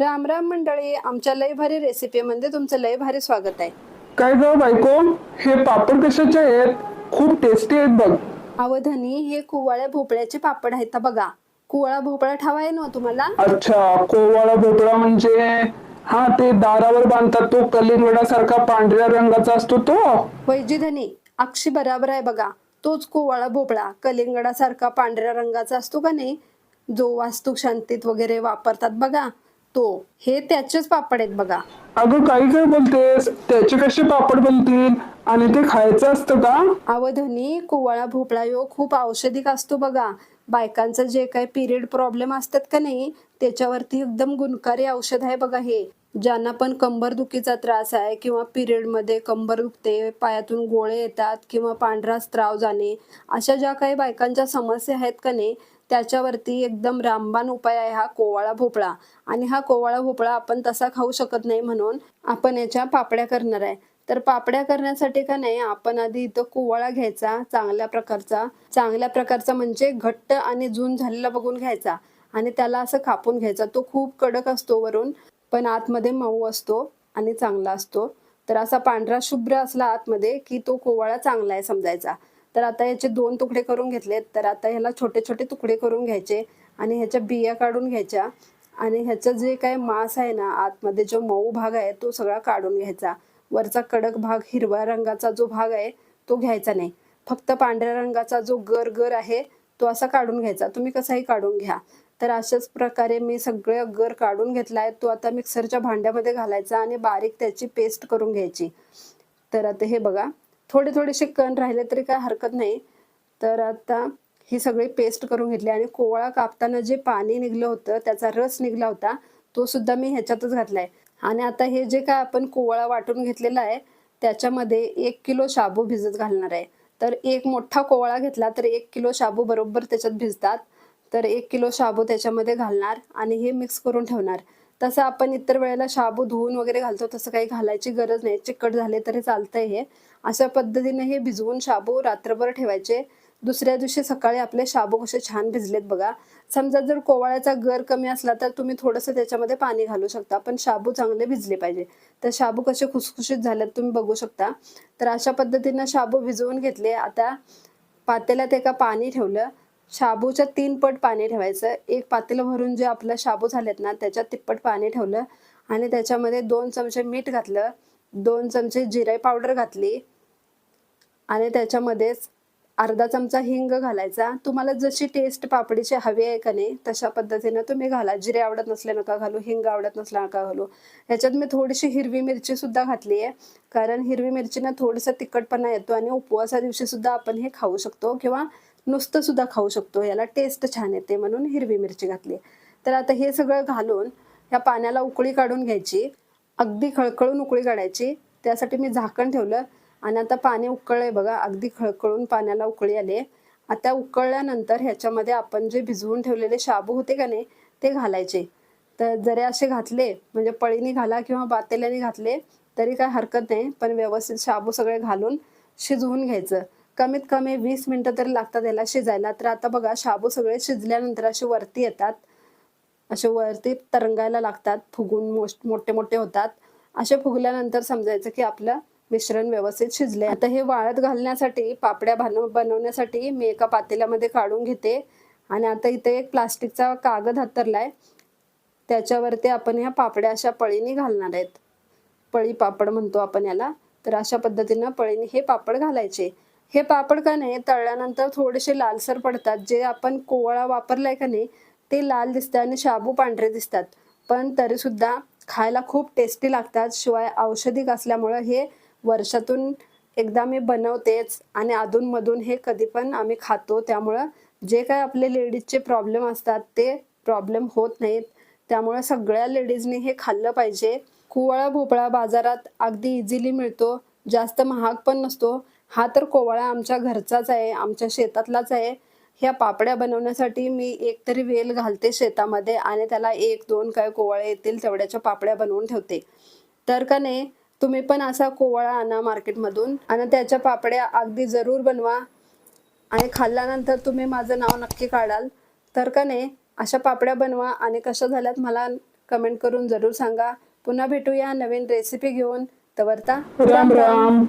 राम राम मंडळी आमच्या लय भारी रेसिपीमध्ये तुमचं लय भारी स्वागत आहे. काय ग बायको? हे पापड कशाचे आहेत? खूप टेस्टी आहेत बघ. अवधनी हे कुवाळ्या भोपळ्याचे पापड आहेत बघा. कुवाळा भोपळा ठावा आहे ना तुम्हाला? अच्छा कोवाळा भोपळा म्हणजे? हा ते दारावर बांधतात तो कलिंगडासारखा पांढऱ्या रंगाचा असतो तो. वैजीधनी अक्षी बराबर आहे बघा. तोच कुवाळा भोपळा कलिंगडासारखा पांढऱ्या रंगाचा असतो का नाही? जो वास्तू शांतीत वगैरे वापरतात बघा. तो हे त्याचेच पापड आहेत बघा. अगं काही काय बोलतेस. त्याचे कसे पापड बनतील? आणि ते खायचं असतं का? अवधनी कुवाळा भोपळा यो खूप औषधिक असतो बघा. बायकांचं जे काही पिरियड प्रॉब्लेम असतात का नाही त्याच्यावरती एकदम गुणकारी औषध आहे बघा हे. ज्यांना पण कंबर दुखीचा त्रास आहे किंवा पिरियडमध्ये कंबर दुखते पायातून गोळे येतात किंवा पांढरा स्त्राव जाणे अशा ज्या काही बायकांच्या समस्या आहेत का नाही त्याच्यावरती एकदम रामबाण उपाय आहे हा कोवाळा भोपळा. आणि हा कोवाळा भोपळा आपण तसा खाऊ शकत नाही म्हणून आपण याच्या पापड्या करणार आहे. तर पापड्या करण्यासाठी का नाही आपण आधी इथं कोवाळा घ्यायचा चांगल्या प्रकारचा. चांगल्या प्रकारचा म्हणजे घट्ट आणि जून झालेला बघून घ्यायचा. आणि त्याला असं कापून घ्यायचा. तो खूप कडक असतो वरून पण आतमध्ये मऊ असतो आणि चांगला असतो. तर असा पांढरा शुभ्र असला आतमध्ये की तो कोवाळा चांगला आहे समजायचा. तर आता याचे दोन तुकडे करून घेतलेत. तर आता ह्याला छोटे छोटे तुकडे करून घ्यायचे आणि ह्याच्या बिया काढून घ्यायच्या. आणि ह्याचं जे काय मांस आहे ना आतमध्ये जो मऊ भाग आहे तो सगळा काढून घ्यायचा. वरचा कडक भाग हिरव्या रंगाचा जो भाग आहे तो घ्यायचा नाही. फक्त पांढऱ्या रंगाचा जो गर गर आहे तो असा काढून घ्यायचा. तुम्ही कसाही काढून घ्या. तर अशाच प्रकारे मी सगळं गर काढून घेतला आहे. तो आता मिक्सरच्या भांड्यामध्ये घालायचा आणि बारीक त्याची पेस्ट करून घ्यायची. तर आता हे बघा. थोडे थोडेसे कण राहिले तरी काय हरकत नाही. तर आता ही सगळी पेस्ट करून घेतली आणि कोवळा कापताना जे पाणी निघलं होतं त्याचा रस निघला होता तो सुद्धा मी ह्याच्यातच घातलाय. आणि आता हे जे काय आपण कोवळा वाटून घेतलेला आहे त्याच्यामध्ये एक किलो शाबू भिजत घालणार आहे. तर एक मोठा कोवळा घेतला तर एक किलो शाबू बरोबर त्याच्यात भिजतात. तर एक किलो शाबू त्याच्यामध्ये घालणार आणि हे मिक्स करून ठेवणार. तसं आपण इतर वेळेला शाबू धुवून वगैरे घालतो तसं काही घालायची गरज नाही. चिकट झाले तरी चालतंय हे. अशा पद्धतीने हे भिजवून शाबू रात्रभर ठेवायचे. दुसऱ्या दिवशी सकाळी आपले शाबू कसे छान भिजलेत बघा. समजा जर कोवळ्याचा गर कमी असला तर तुम्ही थोडंसं त्याच्यामध्ये पाणी घालू शकता. पण शाबू चांगले भिजले पाहिजे. तर शाबू कसे खुसखुशीत झालेत तुम्ही बघू शकता. तर अशा पद्धतीनं शाबू भिजवून घेतले. आता पातेल्यात एका पाणी ठेवलं. शाबूच्या तीन पट पाणी ठेवायचं. एक पातेलं भरून जे आपलं शाबू झालेत ना त्याच्यात तिप्पट पाणी ठेवलं आणि त्याच्यामध्ये दोन चमचे मीठ घातलं. दोन चमचे जिरे पावडर घातली आणि त्याच्यामध्येच अर्धा चमचा हिंग घालायचा. तुम्हाला जशी टेस्ट पापडीची हवी आहे का नाही तशा पद्धतीनं तुम्ही घाला. जिरे आवडत नसले नका घालू हिंग आवडत नसला नका घालू. ह्याच्यात मी थोडीशी हिरवी मिरची सुद्धा घातली आहे. कारण हिरवी मिरचीनं थोडंसं तिखटपणा येतो आणि उपवासा दिवशी सुद्धा आपण हे खाऊ शकतो किंवा नुसतं सुद्धा खाऊ शकतो. याला टेस्ट छान येते म्हणून हिरवी मिरची घातली. तर आता हे सगळं घालून ह्या पाण्याला उकळी काढून घ्यायची. अगदी खळखळून उकळी काढायची. त्यासाठी मी झाकण ठेवलं आणि आता पाणी उकळलंय बघा. अगदी खळखळून पाण्याला उकळी आले. आता उकळल्यानंतर ह्याच्यामध्ये आपण जे भिजवून ठेवलेले शाबू होते का नाही ते घालायचे. तर जरी असे घातले म्हणजे पळीने घाला किंवा बातेल्याने घातले तरी काय हरकत नाही. पण व्यवस्थित शाबू सगळे घालून शिजवून घ्यायचं. कमीत कमी वीस मिनिटं तरी लागतात याला शिजायला. तर आता बघा शाबू सगळे शिजल्यानंतर असे वरती येतात. असे वरती तरंगायला लागतात फुगून मोठ- मोठे मोठे होतात. असे फुगल्यानंतर समजायचं की आपलं मिश्रण व्यवस्थित शिजले आता हे वाळत घालण्यासाठी पापड्या बनव बनवण्यासाठी मी एका पातेल्यामध्ये काढून घेते. आणि आता इथे एक प्लास्टिकचा कागद हातरलाय. त्याच्यावरती आपण ह्या पापड्या अशा पळीने घालणार आहेत. पळी पापड म्हणतो आपण याला. तर अशा पद्धतीनं पळीने हे पापड घालायचे. हे पापड का नाही तळल्यानंतर थोडेसे लालसर पडतात. जे आपण कोवळा वापरलाय का नाही ते लाल दिसतं आणि शाबू पांढरे दिसतात. पण तरीसुद्धा खायला खूप टेस्टी लागतात. शिवाय औषधिक असल्यामुळं हे वर्षातून एकदा मी बनवतेच आणि अधूनमधून हे कधी पण आम्ही खातो. त्यामुळं जे काय आपले लेडीजचे प्रॉब्लेम असतात ते प्रॉब्लेम होत नाहीत. त्यामुळे सगळ्या लेडीजनी हे खाल्लं पाहिजे. कुवळा भोपळा बाजारात अगदी इझिली मिळतो. जास्त महाग पण नसतो. हा तर कोवळा आमच्या घरचाच आहे आमच्या शेतातलाच आहे. ह्या पापड्या बनवण्यासाठी मी एक तरी वेल घालते शेतामध्ये आणि त्याला एक दोन काय कोवळे येतील तेवढ्याच्या पापड्या बनवून ठेवते. तर का नाही तुम्ही पण असा कोवळा आणा मार्केटमधून आणि त्याच्या पापड्या अगदी जरूर बनवा. आणि खाल्ल्यानंतर तुम्ही माझं नाव नक्की काढाल. तर का नाही अशा पापड्या बनवा आणि कशा झाल्यात मला कमेंट करून जरूर सांगा. पुन्हा भेटूया नवीन रेसिपी घेऊन. तवरता राम राम.